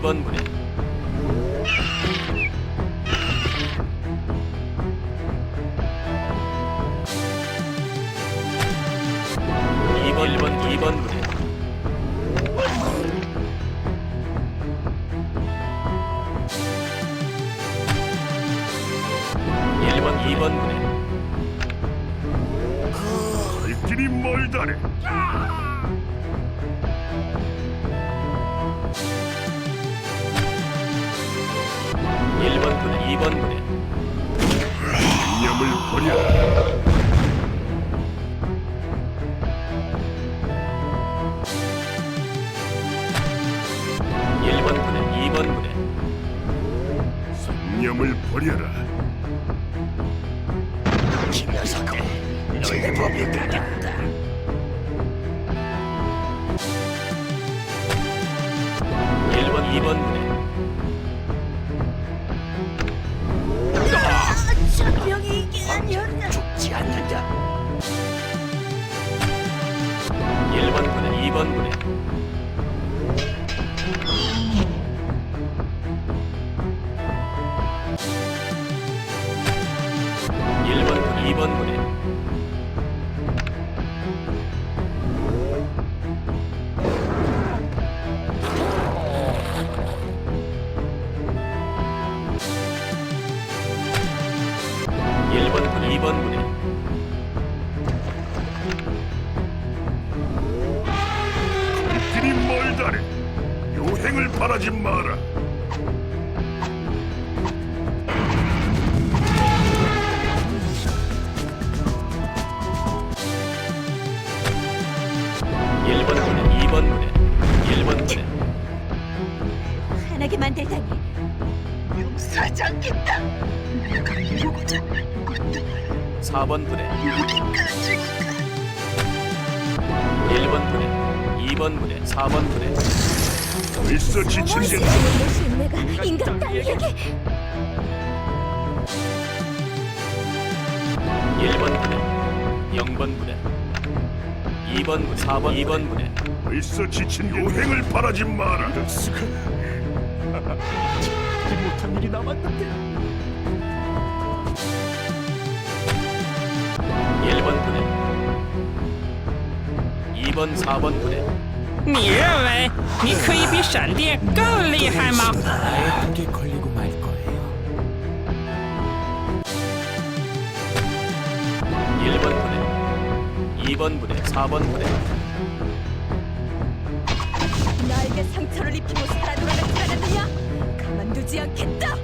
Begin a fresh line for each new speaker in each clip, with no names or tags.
2번 부대. 2번 1번 2번 부대. 일번이번 부대.
갈 길이 멀다네.
번 부대 2번 부대
이념을 버려라.
일번 부대 2번 부대
이념을 버려라.
너희 몸이 가겠다.
일번 이번
화나게 만들다니. 용서하지 않겠다. 내가 이러고자 한 것도.
4번 부대
여기까지.
1번 부대 2번 부대 4번 부대
벌써 지친 게
무엇이 내가 인간 따위에게.
1번 부대 0번 부대 2번 부대 4번 2번 부대
벌써 지친 요행을 바라지 마라. 이럴 수가. 못한 일이 남았는데.
1번 부대 2번 4번 부대
你认为你可以比闪电更厉害吗？
한개 걸리고 말 거예요.
1번 부대 2번 부대 4번 부대
나에게 상처를 입히고 살아돌아갈 사람이야 가만 두지 않겠다.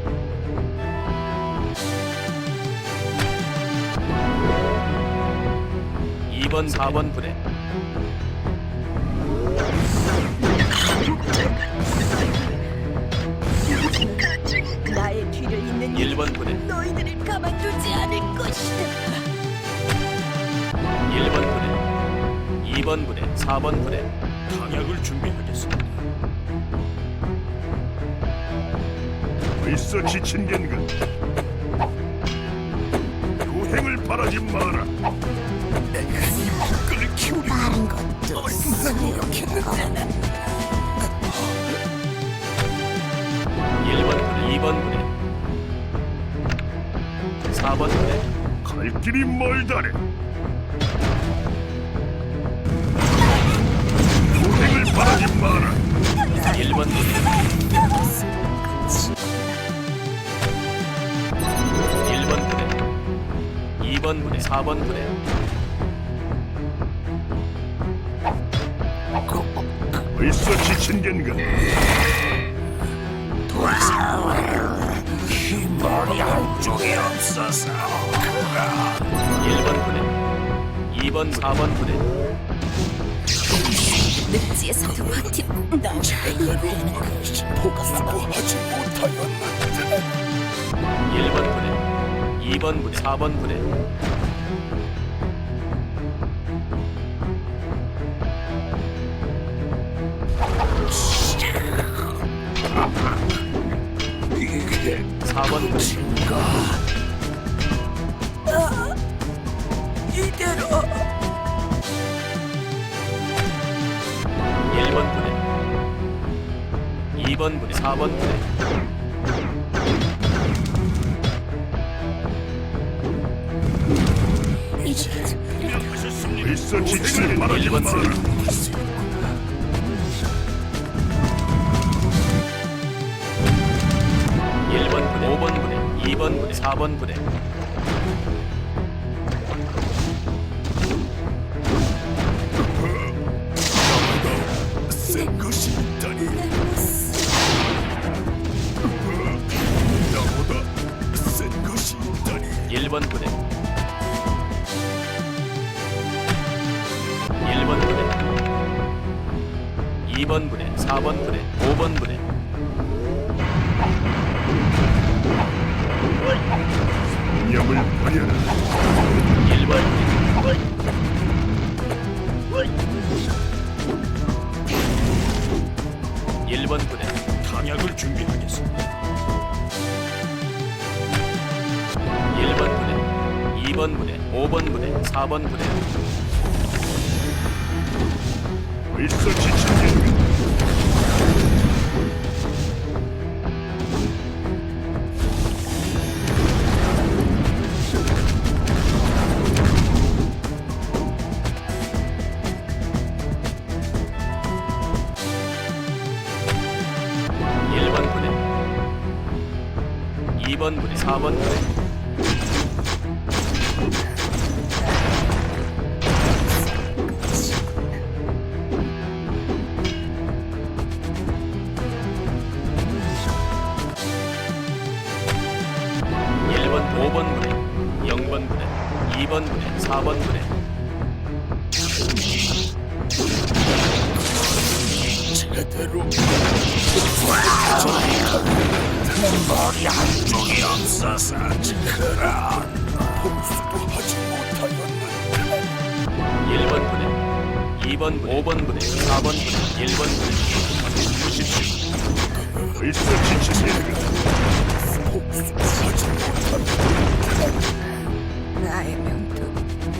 2번 4번 부대.
나의 뒤를 잇는 이
1번 부대.
너희들을 가만두지 않을 것이다.
1번 부대. 2번 부대 4번 부대.
방약을 준비하겠습니다. 벌써 지친 겐가? 요행을 바라지 마라. 내가 이 목걸을 키우려 것도 노력했는데
1번 부대 2번 부대 4번 부대
갈 길이 멀다네. 요행을 바라지 마라.
1번 부대 1번 부대, 4번 부대.
벌써 지친 겐가?
머리 한쪽에 없어서
1번 부대, 2번, 4번 부대.
늑지에서도 파티 나이는 포가스가
하지 못하였는데
1번 부대, 2번 부대 4번 부대.
이게
4번 부대.
이대로.
1번 부대. 2번 부대 4번 부대
지침을 바라지
일본
마라.
일번 부대 5번 부대 2번 부대 4번 부대
센 것이 있다니. 나보다 센 것이 있다니.
1번 부대 2번 부대 4번 부대 5번 부대
념을 버려라.
1번 부대 일번 부대
탄약을 준비하겠습니다.
1번 부대 2번 부대 5번 부대 4번 부대
지침
4번 부대 일번 5번 부대 0번 부대 2번 부대 4번 부대
제대로
머리 한쪽이 없어서
그라 복수도 하지 못하였는데
1번 부대 2번 부대 5번 부대 4번 부대 1번 부대 보십시오
일서 지침을 복수도 하지 못하였는데
나의 명도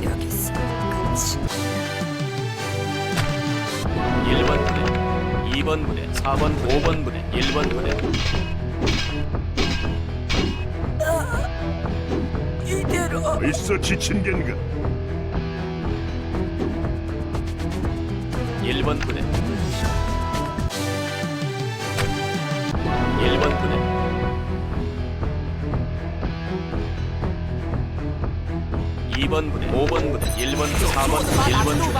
여기 있어. 같이.
1번 부대 2번 부대 4번 부대 5번 부대 1번 부대
이대로.
벌써 지친 겐가?
1번 부대 1번 부대 이번 부대, 오번 부대, 일번 부대, 4번 부대, 일번 부대.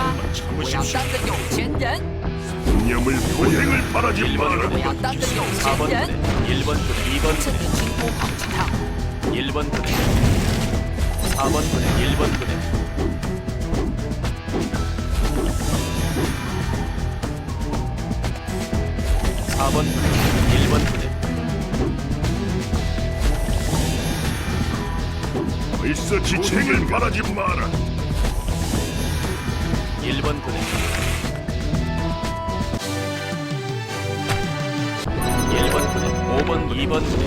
真人。
념을 고행을 바라지
마라.
4번
분
1번 분 2번
분
1번 분 4번 분 1번 분 4번 분 1번 분
벌써 지책을 바라지 마라.
1번 부대, 5번 2번 부대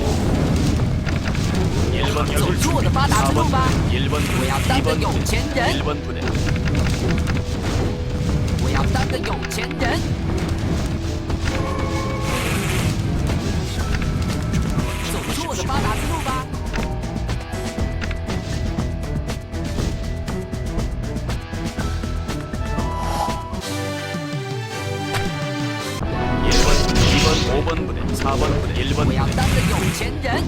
1번
走出我的发达之路
4번
吧！
1번
我要
부대
当个
2번
有
부대
钱人，
1번 부대
我要当个有钱人。走出我的发达之路吧！
1번 2번 5번 부대 4번 부대 1번
我要
부대
当个有钱人，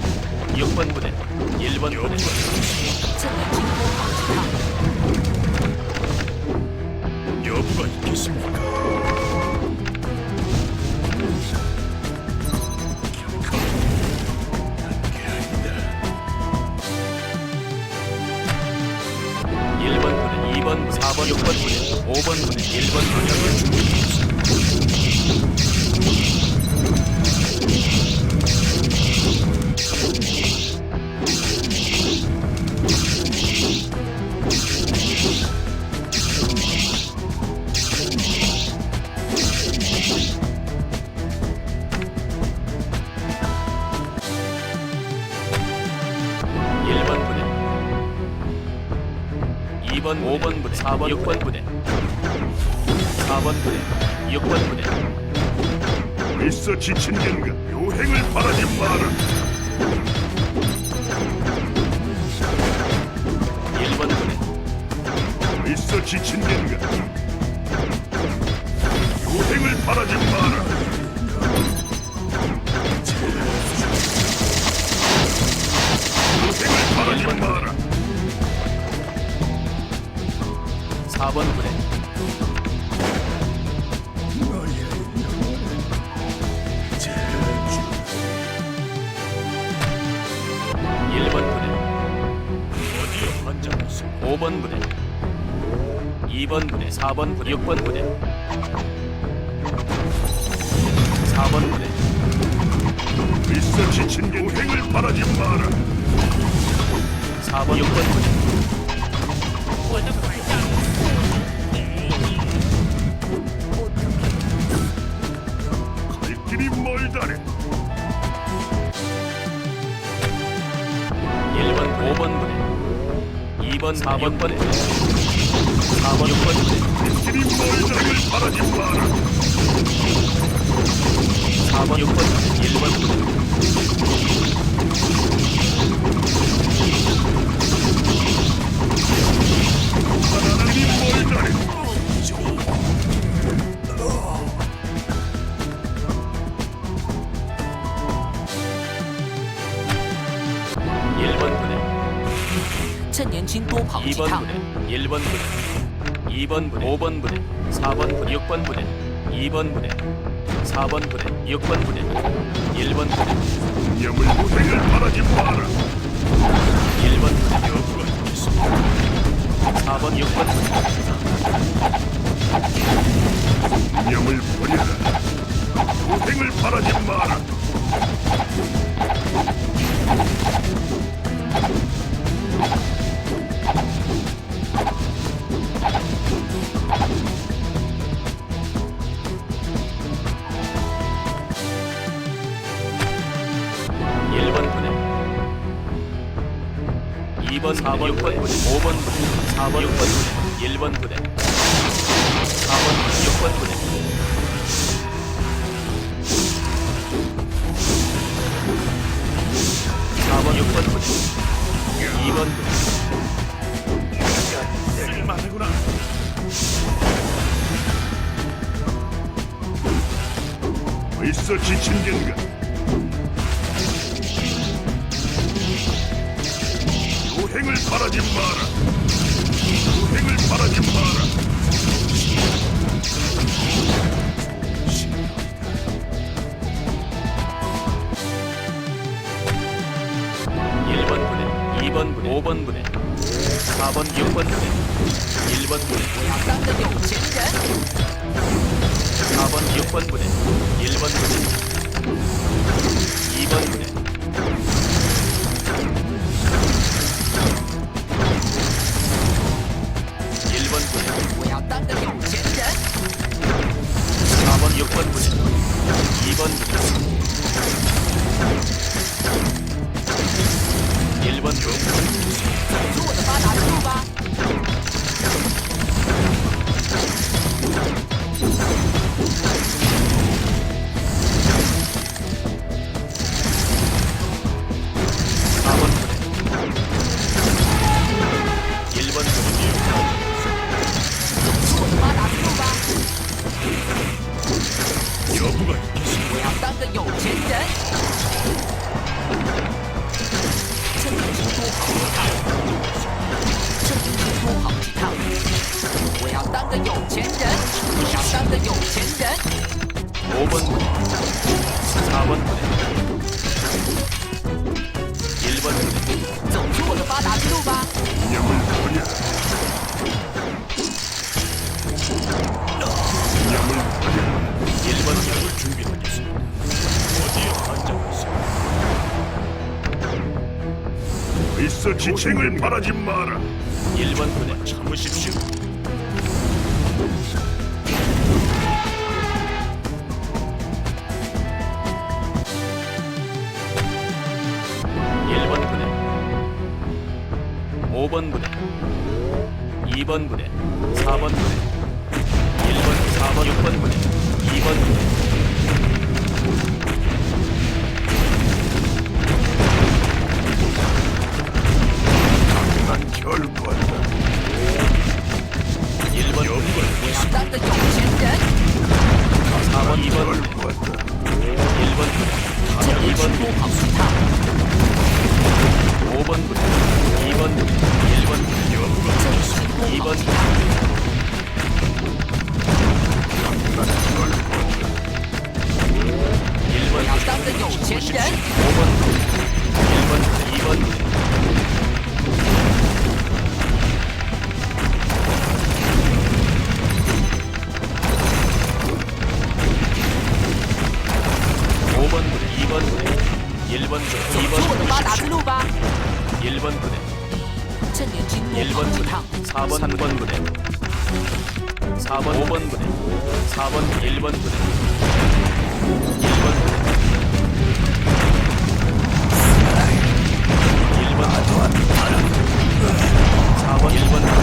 6번 부대 1번 부대
趁你金铺跑几趟。
여부가 있겠습니까?
일번 부대 2번 부대 4번 6번 부대 5번 부대 1번 5번 부대 4번 6번 부대. 4번 부대 6번 부대.
벌써 지친 gen가 요행을 바라지 마라.
1번 부대.
벌써 지친 gen가 요행을 바라지 마라
4번 부대 일번 부대 어디에 환장했어 5번 부대 2번 부대 4번 부대 6번 부대 4번 부대
벌써 지친 겐 요행을 바라지 마라
4번 6번 부대
갈 멀다네
1번 5번 부대 2번 4번 부대 4번 6번 부대
길이 멀다를 바라지 마라.
4번 6번 부대 1번 부대 2번 부대 5번 부대 4번 부대 6번 부대 2번 부대 4번 부대 6번 부대 1번 부대
념을 요행을 바라지 마라
부대 5번 부대 4번 6번 부대 1번 부대 4번 6번 부대 4번 6번 부대 2번 부대
쓸만하구나 벌써 지친 gen가 행을 바라지 마라. 요행을 바라지 마라 England. 있겠습니다
我要当个有钱人。趁年轻多跑几趟，趁年轻多跑几趟。我要当个有钱人，我要当个有钱人。
5번 부대 4번 부대 1번 부대
走出我的发达之路吧。
벌써 지칭을 바라지 마라.
1번 부대 참으십시오. 일번 부대 5번 부대 2번 부대 4번 부대 1번 4번 6번 부대 2번 부대 4번 3번 부대. 4번 5번 부대. 4번 1번 부대. 1번 부대. 1번 4번 1번 부대.
아,